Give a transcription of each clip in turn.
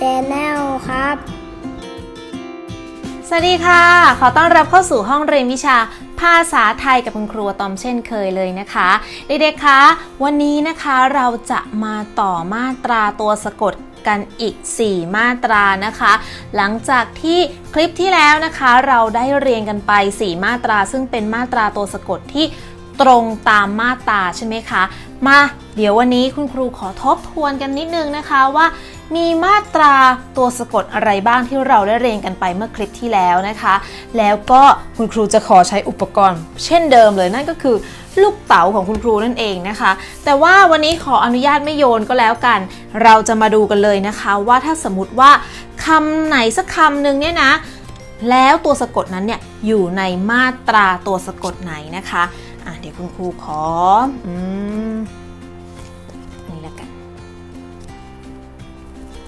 แนลครับ สวัสดีค่ะ ขอต้อนรับเข้าสู่ห้องเรียนวิชาภาษาไทยกับคุณครูตอมเช่นเคยเลยนะคะ เด็กๆคะวันนี้นะคะเราจะมาต่อมาตราตัวสะกดกันอีก 4 มาตรานะคะ หลังจากที่คลิปที่แล้วนะคะเราได้เรียนกันไป 4 มาตรา ซึ่งเป็นมาตราตัวสะกดที่ตรงตามมาตราใช่ไหมคะ มา เดี๋ยววันนี้คุณครูขอทบทวนกันนิดนึงนะคะว่า มีมาตราตัวสะกดอะไรบ้างที่เราได้เรียนกันไปเมื่อคลิปที่แล้วนะคะ แล้วก็คุณครูจะขอใช้อุปกรณ์ เช่นเดิมเลยนั่นก็คือลูกเต๋าของคุณครูนั่นเองนะคะ แต่ว่าวันนี้ขออนุญาตไม่โยนก็แล้วกัน เราจะมาดูกันเลยนะคะว่าถ้าสมมติว่าคำไหนสักคำหนึ่งเนี่ยนะแล้วตัวสะกดนั้นเนี่ยอยู่ในมาตราตัวสะกดไหนนะคะอะเดี๋ยวคุณครูขออืม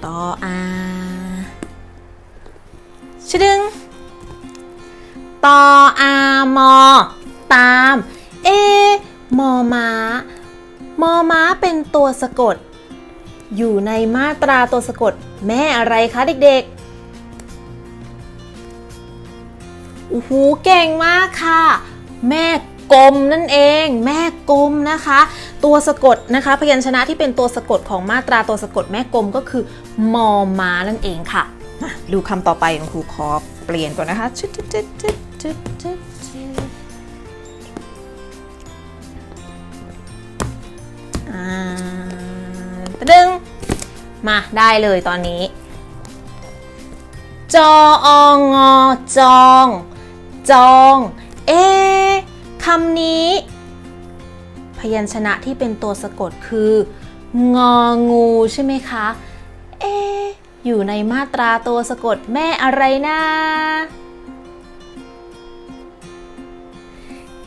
ต่ออาชดึงตออามอ ตาม เอ มอม้ามอม้าเป็นตัวสะกด อยู่ในมาตราตัวสะกด แม่อะไรคะเด็กๆโอ้โหเก่งมากค่ะ แม่กลมนั่นเอง แม่กลมนะคะ ตัวสะกดนะคะ พยัญชนะที่เป็นตัวสะกดของมาตราตัวสะกดแม่กลมก็คือ มอม้านั่นเองค่ะ ดูคำต่อไปของครูคอเปลี่ยนก่อนนะคะชึดชึดชึดชึดชึดชึดชึดอ่าตะดึงมาได้เลยตอนนี้ จอองอจอง จอง เอคำนี้ พยัญชนะที่เป็นตัวสะกดคือ งองูใช่ไหมคะ เอ อยู่ในมาตราตัวสะกดแม่อะไรนะ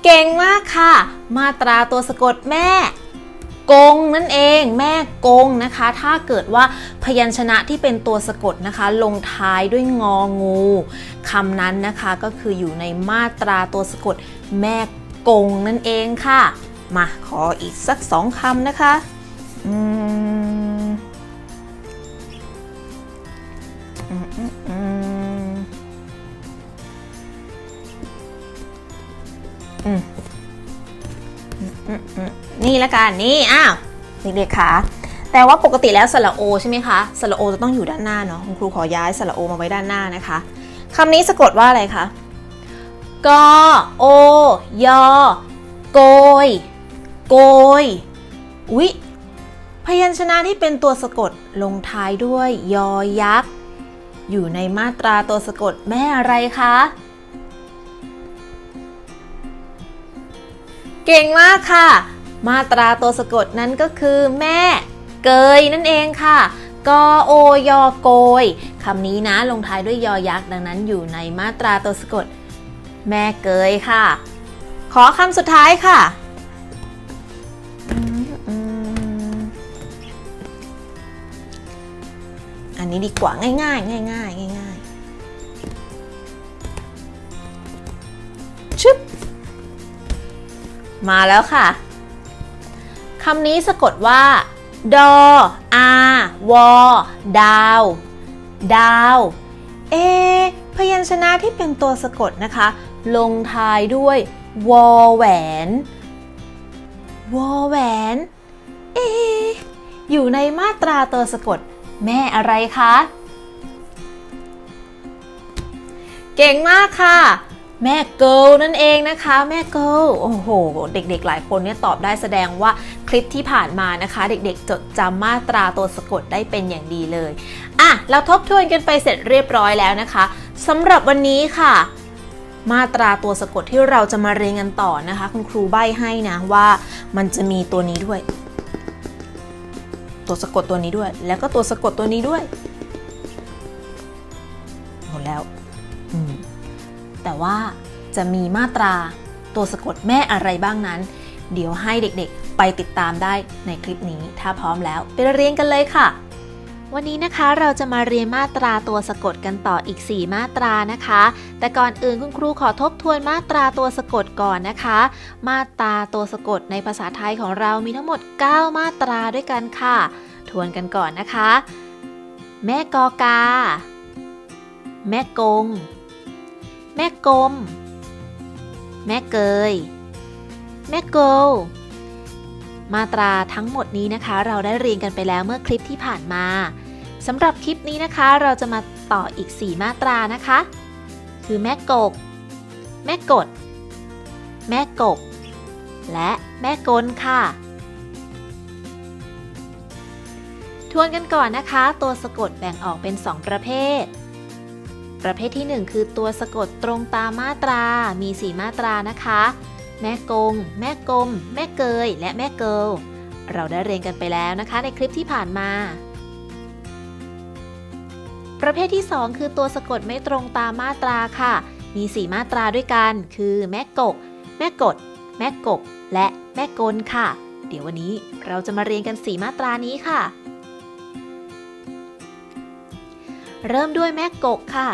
เก่งมากค่ะ มาตราตัวสะกดแม่กงนั่นเองแม่กงนะคะ ถ้าเกิดว่าพยัญชนะที่เป็นตัวสะกดนะคะ ลงท้ายด้วยงองูคำนั้นนะคะก็คืออยู่ในมาตราตัวสะกดแม่กงนั่นเองค่ะ มาขออีกสักสองคำนะคะอืมอืมอืมอืมอืมอืมนี่ละกันนี่อ้าวเด็กๆคะแต่ว่าปกติแล้วสระโอใช่ไหมคะสระโอจะต้องอยู่ด้านหน้าเนาะคุณครูขอย้ายสระโอมาไว้ด้านหน้านะคะคำนี้สะกดว่าอะไรคะกโอยโกย โกย อุ๊ย พยัญชนะที่เป็นตัวสะกดลงท้ายด้วยยอยักษ์ อยู่ในมาตราตัวสะกดแม่อะไรคะ เก่งมากค่ะ มาตราตัวสะกดนั้นก็คือแม่เกยนั่นเองค่ะกโอยโกยคำนี้นะลงท้ายด้วยยอยักษ์ดังนั้นอยู่ในมาตราตัวสะกด แม่เกยค่ะ ขอคำสุดท้ายค่ะ นี้ดีกว่าง่ายๆง่ายๆง่ายชึบมาแล้วค่ะคำนี้สะกดว่า ดออาวอดาว ดาว เอ พยัญชนะที่เป็นตัวสะกดนะคะ ลงท้ายด้วย วอแหวน วอแหวน เอ อยู่ในมาตราตัวสะกด แม่อะไรคะ เก่งมากค่ะ แม่เกิลนั่นเองนะคะ แม่เกิลโอ้โห เด็กๆ หลายคนเนี่ยตอบได้แสดงว่าคลิปที่ผ่านมานะคะ เด็กๆ จดจำมาตราตัวสะกดได้เป็นอย่างดีเลย อะ เราทบทวนกันไปเสร็จเรียบร้อยแล้วนะคะสำหรับวันนี้ค่ะมาตราตัวสะกดที่เราจะมาเรียนกันต่อนะคะ คุณครูใบ้ให้นะว่ามันจะมีตัวนี้ด้วย ตัวสะกดตัวนี้ด้วย แล้วก็ตัวสะกดตัวนี้ด้วย หมดแล้ว แต่ว่าจะมีมาตราตัวสะกดแม่อะไรบ้างนั้น เดี๋ยวให้เด็กๆไปติดตามได้ในคลิปนี้ ถ้าพร้อมแล้ว ไปเรียนกันเลยค่ะ วันนี้นะคะเราจะมาเรียนมาตราตัวสะกดกันต่ออีก 4 มาตรานะคะ แต่ก่อนอื่นคุณครูขอทบทวนมาตราตัวสะกดก่อนนะคะ มาตราตัวสะกดในภาษาไทยของเรามีทั้งหมด 9 มาตราด้วยกันค่ะ ทวนกันก่อนนะคะ แม่กอกา แม่กง แม่กลม แม่เกย แม่โกลมาตราทั้งหมดนี้นะคะ เราได้เรียนกันไปแล้วเมื่อคลิปที่ผ่านมา สำหรับคลิปนี้นะคะ เราจะมาต่ออีก 4 มาตรานะคะ คือแม่กก แม่กด แม่กก และแม่กลค่ะ ทวนกันก่อนนะคะ ตัวสะกดแบ่งออกเป็น 2 ประเภท ประเภทที่ 1 คือตัวสะกดตรงตามมาตรา มี 4 มาตรานะคะ แม่กง แม่กลม แม่เกย และแม่เกิล เราได้เรียนกันไปแล้วนะคะ ในคลิปที่ผ่านมา ประเภทที่ 2 คือตัวสะกดไม่ตรงตามมาตราค่ะ มี 4 มาตราด้วยกัน คือแม่กก แม่กด แม่กบ และแม่กลค่ะ เดี๋ยววันนี้เราจะมาเรียนกัน 4 มาตรานี้ค่ะ เริ่มด้วยแม่กกค่ะ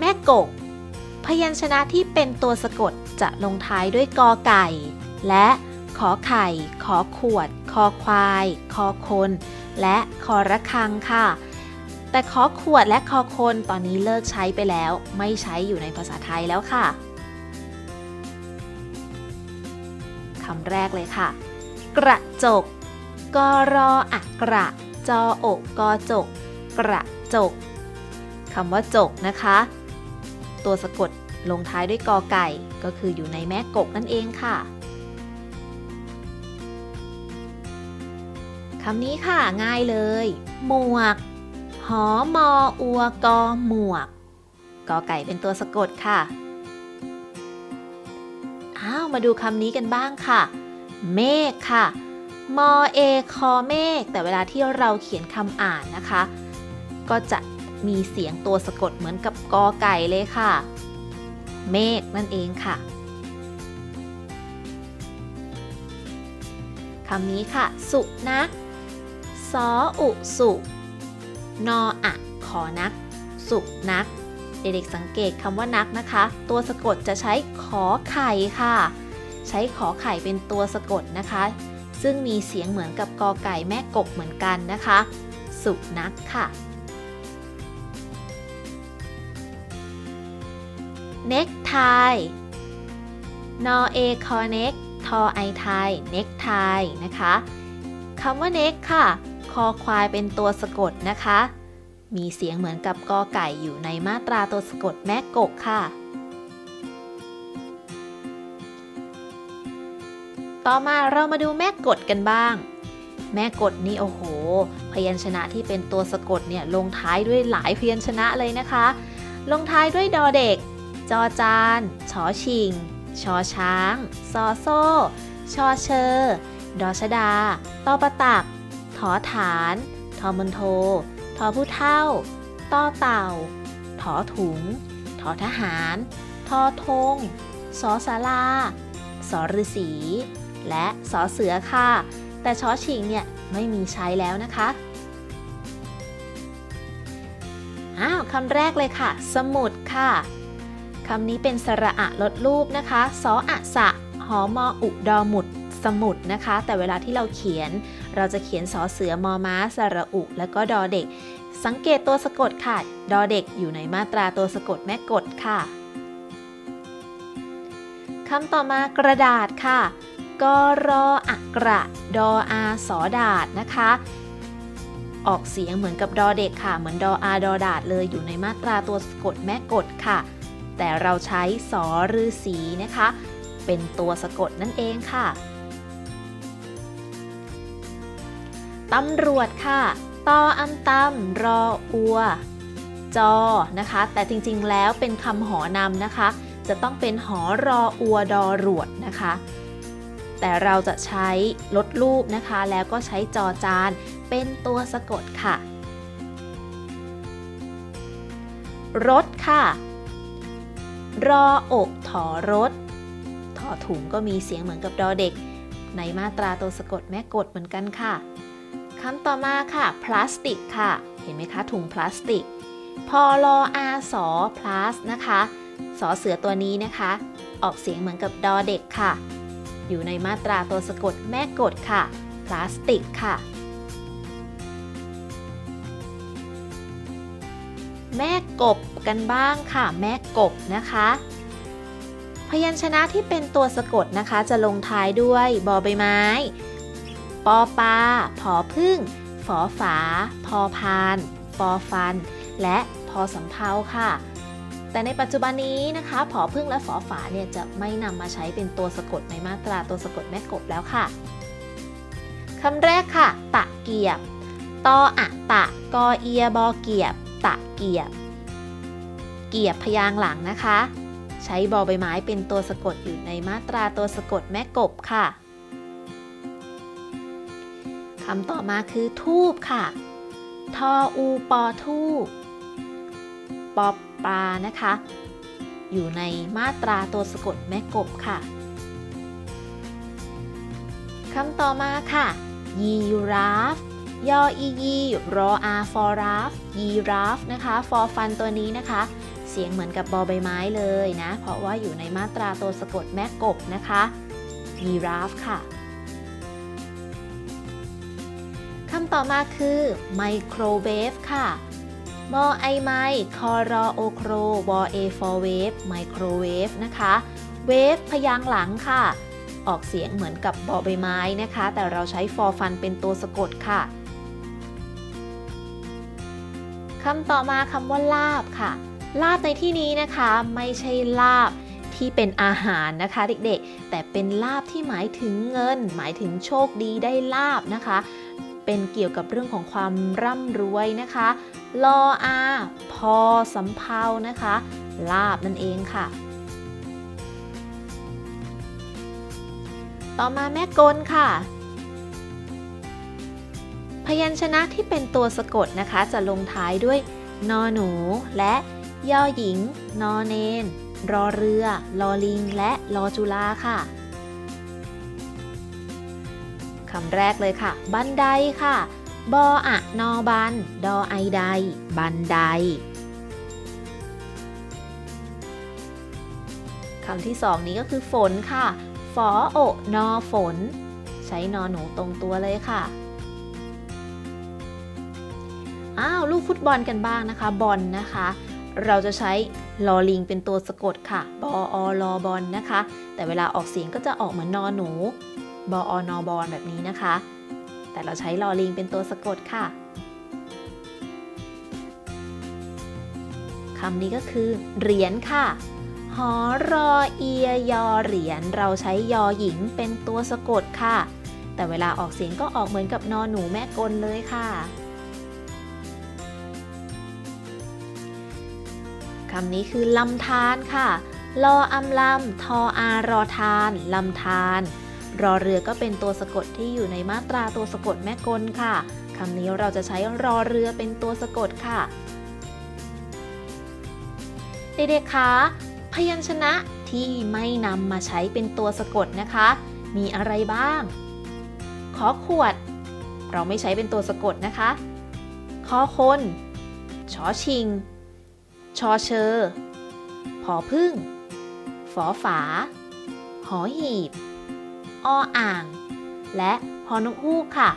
แม่กก พยัญชนะที่เป็นตัวสะกดจะลงท้ายด้วยกอไก่ และขอไข่ ขอขวด คอควาย คอคน และคอระคังค่ะ แต่ขอขวดและคอคนตอนนี้เลิกใช้ไปแล้ว ไม่ใช้อยู่ในภาษาไทยแล้วค่ะคำแรกเลยค่ะ กระจก กรออักกระ จออกกอจก กระจกคำว่าจกนะคะ ตัวสะกดลงท้ายด้วยกอไก่ก็คืออยู่ในแม่กกนั่นเองค่ะคำนี้ค่ะง่ายเลย หมวก หอมออัวกอหมวก กอไก่เป็นตัวสะกดค่ะ อ้าว มาดูคำนี้กันบ้างค่ะ เมฆค่ะ มอเอคอเมฆ แต่เวลาที่เราเขียนคำอ่านนะคะ ก็จะมีเสียงตัวสะกดเหมือนกับกอไก่เลยค่ะ เมฆนั่นเองค่ะคำนี้ค่ะ สุนักสออุสุ นออะขอนัก สุนัก เด็กๆสังเกตคำว่านักนะคะ ตัวสะกดจะใช้ขอไข่ค่ะ ใช้ขอไข่เป็นตัวสะกดนะคะ ซึ่งมีเสียงเหมือนกับกอไก่แม่กบเหมือนกันนะคะ สุนักค่ะ เน็กไทนอเอคอเน็กทอไอไทเน็กไทนะคะคำว่าเน็กค่ะ คอควายเป็นตัวสะกดนะคะ มีเสียงเหมือนกับกอไก่อยู่ในมาตราตัวสะกดแม่กกค่ะ ต่อมาเรามาดูแม่กดกันบ้าง แม่กดนี่โอ้โห พยัญชนะที่เป็นตัวสะกดเนี่ยลงท้ายด้วยหลายพยัญชนะเลยนะคะ ลงท้ายด้วยดอเด็ก จอจานชอชิงชอช้าง ซอโซ่ ชอเชอ ดอชดา ตอประตัก อฐาน ทอมันโท ทอผู้เท่าต่อเต่า ถอถุง ถอทหาร ทอธงสอสาราสอฤษี และสอเสือค่ะ แต่ชอชิงเนี่ยไม่มีใช้แล้วนะคะ อ้าวคำแรกเลยค่ะ สมุดค่ะ คำนี้เป็นสระอะลดรูปนะคะ สออะสะ หอมออุดอหมุด สมุดนะคะ แต่เวลาที่เราเขียน เราจะเขียนสอเสือมอม้าสระอุ แล้วก็ดอเด็ก สังเกตตัวสะกดค่ะ ดอเด็กอยู่ในมาตราตัวสะกดแม่กดค่ะคำต่อมากระดาษค่ะกรออักกระ ดออาสอดาดนะคะ ออกเสียงเหมือนกับดอเด็กค่ะ เหมือนดออาดอดาดเลยอยู่ในมาตราตัวสะกดแม่กดค่ะ แต่เราใช้สอรือสีนะคะ เป็นตัวสะกดนั่นเองค่ะ ตำรวจค่ะตออัมตำรออัว จอนะคะ แต่จริงๆแล้วเป็นคำหอนำนะคะ จะต้องเป็นหอรออัวดอรวดนะคะ แต่เราจะใช้ลดรูปนะคะ แล้วก็ใช้จอจานเป็นตัวสะกดค่ะ รถค่ะ รออกถอรถถอถุงก็มีเสียงเหมือนกับดอเด็ก ในมาตราตัวสะกดแม่กดเหมือนกันค่ะ คำต่อมาค่ะ พลาสติกค่ะ เห็นไหมคะ ถุงพลาสติก พอลออาสอพลาสนะคะสอเสือตัวนี้นะคะ ออกเสียงเหมือนกับดอเด็กค่ะ อยู่ในมาตราตัวสะกดแม่กดค่ะ พลาสติกค่ะ แม่กบกันบ้างค่ะ แม่กบนะคะ พยัญชนะที่เป็นตัวสะกดนะคะ จะลงท้ายด้วยบอใบไม้ ปอปลาผอพึ่ง ฝอฝา พอพาน ฟอฟัน และพอสำเภาค่ะ แต่ในปัจจุบันนี้นะคะผอพึ่งและฝอฝาเนี่ยจะไม่นำมาใช้เป็นตัวสะกดในมาตราตัวสะกดแม่กบแล้วค่ะคำแรกค่ะ ตะเกียบ ตออะตะ กอเอียบอเกียบ ตะเกียบ เกียบพยางหลังนะคะ ใช้บอใบไม้เป็นตัวสะกดอยู่ในมาตราตัวสะกดแม่กบค่ะ คำต่อมาคือทูบค่ะ ทออูปอทูบปอปลานะคะ อยู่ในมาตราตัวสะกดแม่กบค่ะคำต่อมาค่ะ ยีราฟ ยออียีรออาฟอราฟ ยีราฟนะคะ ฟอฟันตัวนี้นะคะ เสียงเหมือนกับบอใบไม้เลยนะ เพราะว่าอยู่ในมาตราตัวสะกดแม่กบนะคะ ยีราฟค่ะ ต่อมาคือไมโครเวฟค่ะ มอไอไมคอรอโอโครวอเอฟอเวฟไมโครเวฟนะคะ เวฟพยางหลังค่ะ ออกเสียงเหมือนกับบอใบไม้นะคะ แต่เราใช้ฟอฟันเป็นตัวสะกดค่ะคำต่อมาคำว่าลาบค่ะ ลาบในที่นี้นะคะไม่ใช่ลาบที่เป็นอาหารนะคะเด็กๆ แต่เป็นลาบที่หมายถึงเงิน หมายถึงโชคดีได้ลาบนะคะ เป็นเกี่ยวกับเรื่องของความร่ำรวยนะคะลออาพอสำเพานะคะ ลาบนั่นเองค่ะ ต่อมาแม่กลค่ะ พยัญชนะที่เป็นตัวสะกดนะคะ จะลงท้ายด้วยนอหนู และย่อหญิง นอเนน รอเรือ ลอลิง และลอจุลาค่ะ คำแรกเลยค่ะ บันไดค่ะ บออะนอบัน ดอไอใดบันไดคำที่สองนี้ก็คือฝนค่ะ ฝอโอนอฝน ใช้นอหนูตรงตัวเลยค่ะ อ้าว ลูกฟุตบอลกันบ้างนะคะ บอลนะคะ เราจะใช้ลอลิงเป็นตัวสะกดค่ะ บออลอบอลนะคะ แต่เวลาออกเสียงก็จะออกเหมือนนอหนู บออนอบอลแบบนี้นะคะ แต่เราใช้ลอลิงเป็นตัวสะกดค่ะคำนี้ก็คือ เหรียญค่ะ หอรอเอียยอเหรียญเราใช้ยอหญิงเป็นตัวสะกดค่ะ แต่เวลาออกเสียงก็ออกเหมือนกับนอหนูแม่กลเลยค่ะคำนี้คือลำธารค่ะ ลออำลำทออารอทานลำธาร รอเรือก็เป็นตัวสะกดที่อยู่ในมาตราตัวสะกดแม่กลค่ะคำนี้เราจะใช้รอเรือเป็นตัวสะกดค่ะ เด็กๆคะพยัญชนะที่ไม่นำมาใช้เป็นตัวสะกดนะคะ มีอะไรบ้าง ขอขวด เราไม่ใช้เป็นตัวสะกดนะคะขอคนชอชิง ชอเชอ ผอพึ่ง ฝอฝา หอหีบ ออ่าง และฮอนกฮูกค่ะ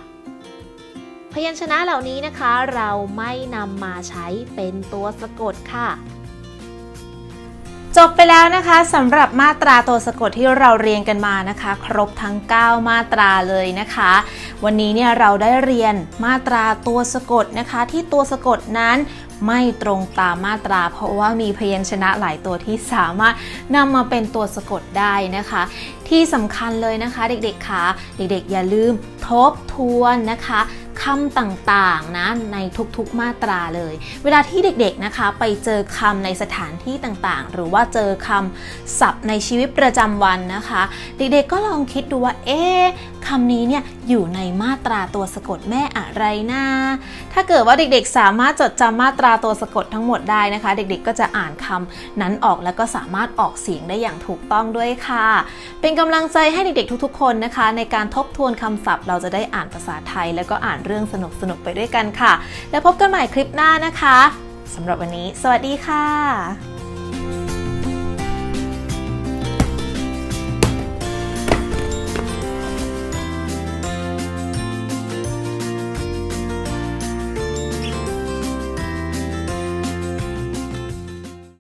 พยัญชนะเหล่านี้นะคะเราไม่นำมาใช้เป็นตัวสะกดค่ะจบไปแล้วนะคะสำหรับมาตราตัวสะกดที่เราเรียนกันมานะคะ ครบทั้ง 9 มาตราเลยนะคะ วันนี้เนี่ยเราได้เรียนมาตราตัวสะกดนะคะ ที่ตัวสะกดนั้น ไม่ตรงตามมาตรา เพราะว่ามีพยัญชนะหลายตัวที่สามารถนำมาเป็นตัวสะกดได้นะคะ ที่สำคัญเลยนะคะ เด็กๆคะเด็กๆ อย่าลืมทบทวนนะคะคำต่างๆนะในทุกๆมาตราเลย เวลาที่เด็กๆนะคะ ไปเจอคำในสถานที่ต่างๆ หรือว่าเจอคำศัพท์ในชีวิตประจำวันนะคะ เด็กๆก็ลองคิดดูว่าเอ๊ะ คำนี้เนี่ยอยู่ในมาตราตัวสะกดแม่อะไรนะถ้าเกิดว่าเด็กๆ สามารถจดจำมาตราตัวสะกดทั้งหมดได้นะคะ เด็กๆ ก็จะอ่านคำนั้นออกแล้วก็สามารถออกเสียงได้อย่างถูกต้องด้วยค่ะ เป็นกำลังใจให้เด็กๆ ทุกๆ คนนะคะ ในการทบทวนคำศัพท์ เราจะได้อ่านภาษาไทย แล้วก็อ่านเรื่องสนุกๆไปด้วยกันค่ะ แล้วพบกันใหม่คลิปหน้านะคะสำหรับวันนี้ สวัสดีค่ะ